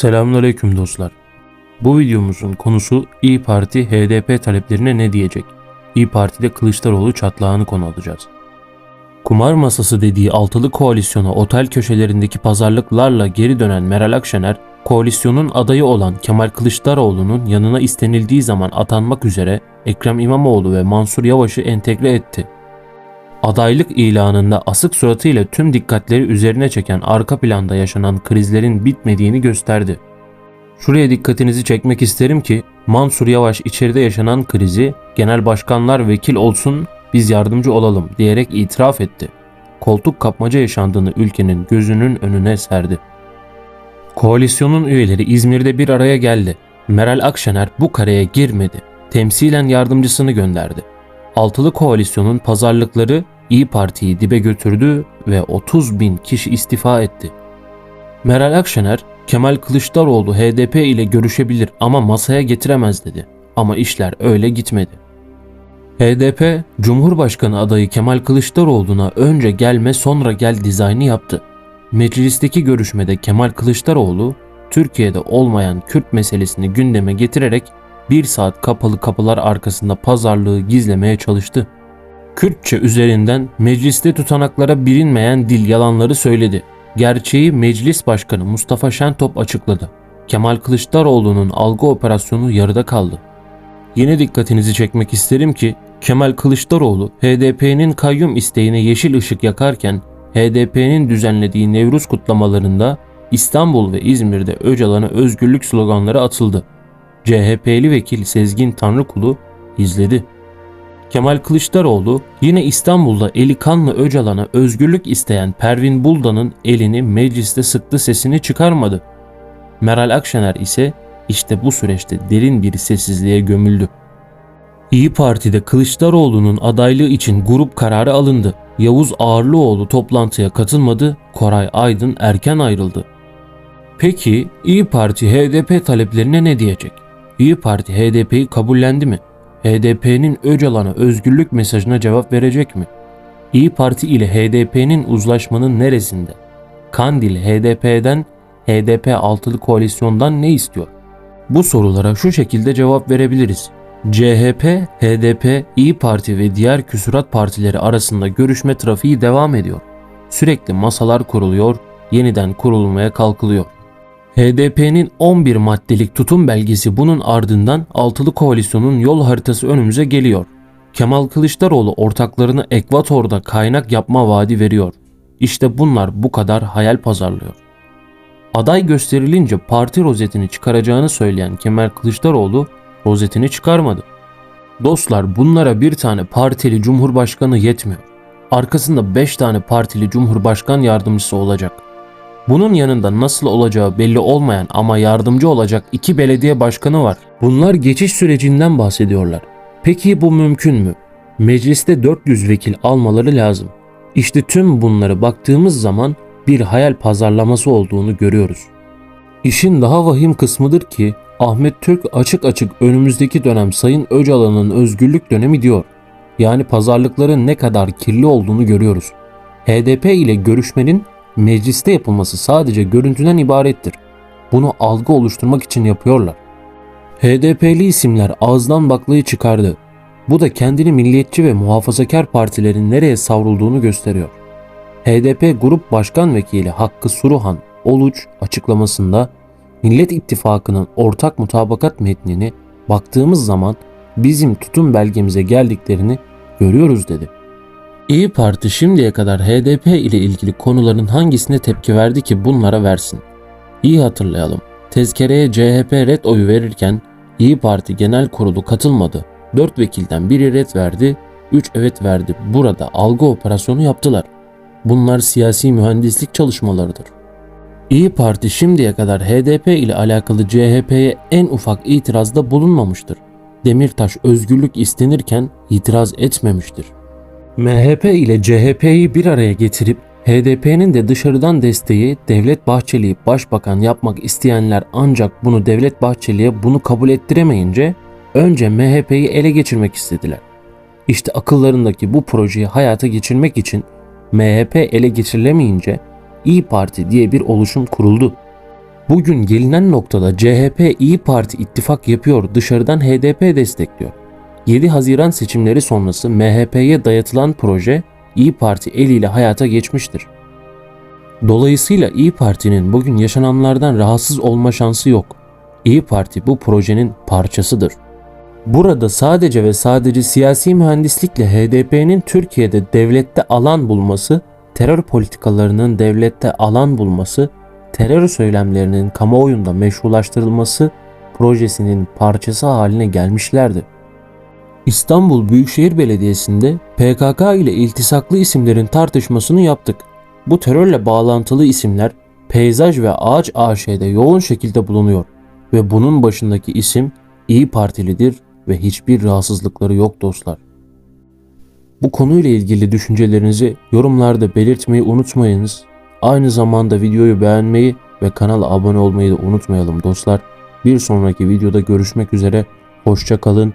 Selamünaleyküm dostlar. Bu videomuzun konusu İyi Parti HDP taleplerine ne diyecek? İyi Parti'de Kılıçdaroğlu çatlağını konu alacağız. Kumar masası dediği altılı koalisyona otel köşelerindeki pazarlıklarla geri dönen Meral Akşener, koalisyonun adayı olan Kemal Kılıçdaroğlu'nun yanına istenildiği zaman atanmak üzere Ekrem İmamoğlu ve Mansur Yavaş'ı entegre etti. Adaylık ilanında asık suratıyla tüm dikkatleri üzerine çeken arka planda yaşanan krizlerin bitmediğini gösterdi. Şuraya dikkatinizi çekmek isterim ki Mansur Yavaş içeride yaşanan krizi genel başkanlar vekil olsun biz yardımcı olalım diyerek itiraf etti. Koltuk kapmaca yaşandığını ülkenin gözünün önüne serdi. Koalisyonun üyeleri İzmir'de bir araya geldi. Meral Akşener bu kareye girmedi. Temsilen yardımcısını gönderdi. Altılı koalisyonun pazarlıkları İyi Parti'yi dibe götürdü ve 30 bin kişi istifa etti. Meral Akşener, Kemal Kılıçdaroğlu HDP ile görüşebilir ama masaya getiremez dedi. Ama işler öyle gitmedi. HDP, Cumhurbaşkanı adayı Kemal Kılıçdaroğlu'na önce gelme sonra gel dizaynı yaptı. Meclisteki görüşmede Kemal Kılıçdaroğlu, Türkiye'de olmayan Kürt meselesini gündeme getirerek bir saat kapalı kapılar arkasında pazarlığı gizlemeye çalıştı. Kürtçe üzerinden mecliste tutanaklara bilinmeyen dil yalanları söyledi. Gerçeği Meclis Başkanı Mustafa Şentop açıkladı. Kemal Kılıçdaroğlu'nun algı operasyonu yarıda kaldı. Yine dikkatinizi çekmek isterim ki Kemal Kılıçdaroğlu HDP'nin kayyum isteğine yeşil ışık yakarken HDP'nin düzenlediği Nevruz kutlamalarında İstanbul ve İzmir'de Öcalan'a özgürlük sloganları atıldı. CHP'li vekil Sezgin Tanrıkulu izledi. Kemal Kılıçdaroğlu yine İstanbul'da eli kanlı Öcalan'a özgürlük isteyen Pervin Buldan'ın elini mecliste sıktı sesini çıkarmadı. Meral Akşener ise işte bu süreçte derin bir sessizliğe gömüldü. İyi Parti'de Kılıçdaroğlu'nun adaylığı için grup kararı alındı. Yavuz Ağırlıoğlu toplantıya katılmadı, Koray Aydın erken ayrıldı. Peki İyi Parti HDP taleplerine ne diyecek? İyi Parti HDP'yi kabullendi mi? HDP'nin Öcalan'a özgürlük mesajına cevap verecek mi? İyi Parti ile HDP'nin uzlaşmanın neresinde? Kandil HDP'den, HDP altılı koalisyondan ne istiyor? Bu sorulara şu şekilde cevap verebiliriz. CHP, HDP, İyi Parti ve diğer küsurat partileri arasında görüşme trafiği devam ediyor. Sürekli masalar kuruluyor, yeniden kurulmaya kalkılıyor. HDP'nin 11 maddelik tutum belgesi bunun ardından altılı koalisyonun yol haritası önümüze geliyor. Kemal Kılıçdaroğlu ortaklarını Ekvator'da kaynak yapma vaadi veriyor. İşte bunlar bu kadar hayal pazarlıyor. Aday gösterilince parti rozetini çıkaracağını söyleyen Kemal Kılıçdaroğlu rozetini çıkarmadı. Dostlar bunlara bir tane partili cumhurbaşkanı yetmiyor. Arkasında 5 tane partili cumhurbaşkan yardımcısı olacak. Bunun yanında nasıl olacağı belli olmayan ama yardımcı olacak iki belediye başkanı var. Bunlar geçiş sürecinden bahsediyorlar. Peki bu mümkün mü? Mecliste 400 vekil almaları lazım. İşte tüm bunları baktığımız zaman bir hayal pazarlaması olduğunu görüyoruz. İşin daha vahim kısmıdır ki Ahmet Türk açık açık önümüzdeki dönem Sayın Öcalan'ın özgürlük dönemi diyor. Yani pazarlıkların ne kadar kirli olduğunu görüyoruz. HDP ile görüşmenin mecliste yapılması sadece görüntüden ibarettir. Bunu algı oluşturmak için yapıyorlar. HDP'li isimler ağızdan baklayı çıkardı. Bu da kendini milliyetçi ve muhafazakar partilerin nereye savrulduğunu gösteriyor. HDP Grup Başkan Vekili Hakkı Suruhan Oluç açıklamasında Millet İttifakı'nın ortak mutabakat metnini baktığımız zaman bizim tutum belgemize geldiklerini görüyoruz dedi. İyi Parti şimdiye kadar HDP ile ilgili konuların hangisine tepki verdi ki bunlara versin? İyi hatırlayalım. Tezkereye CHP red oyu verirken İyi Parti Genel Kurulu katılmadı. 4 vekilden biri red verdi, 3 evet verdi. Burada algı operasyonu yaptılar. Bunlar siyasi mühendislik çalışmalarıdır. İyi Parti şimdiye kadar HDP ile alakalı CHP'ye en ufak itirazda bulunmamıştır. Demirtaş özgürlük istenirken itiraz etmemiştir. MHP ile CHP'yi bir araya getirip HDP'nin de dışarıdan desteği Devlet Bahçeli'yi başbakan yapmak isteyenler ancak bunu Devlet Bahçeli'ye bunu kabul ettiremeyince önce MHP'yi ele geçirmek istediler. İşte akıllarındaki bu projeyi hayata geçirmek için MHP ele geçirilemeyince İyi Parti diye bir oluşum kuruldu. Bugün gelinen noktada CHP İyi Parti ittifak yapıyor, dışarıdan HDP destekliyor. 7 Haziran seçimleri sonrası MHP'ye dayatılan proje İyi Parti eliyle hayata geçmiştir. Dolayısıyla İyi Parti'nin bugün yaşananlardan rahatsız olma şansı yok. İyi Parti bu projenin parçasıdır. Burada sadece ve sadece siyasi mühendislikle HDP'nin Türkiye'de devlette alan bulması, terör politikalarının devlette alan bulması, terör söylemlerinin kamuoyunda meşrulaştırılması projesinin parçası haline gelmişlerdi. İstanbul Büyükşehir Belediyesi'nde PKK ile iltisaklı isimlerin tartışmasını yaptık. Bu terörle bağlantılı isimler Peyzaj ve Ağaç AŞ'de yoğun şekilde bulunuyor ve bunun başındaki isim İyi Partilidir ve hiçbir rahatsızlıkları yok dostlar. Bu konuyla ilgili düşüncelerinizi yorumlarda belirtmeyi unutmayınız. Aynı zamanda videoyu beğenmeyi ve kanala abone olmayı da unutmayalım dostlar. Bir sonraki videoda görüşmek üzere. Hoşça kalın.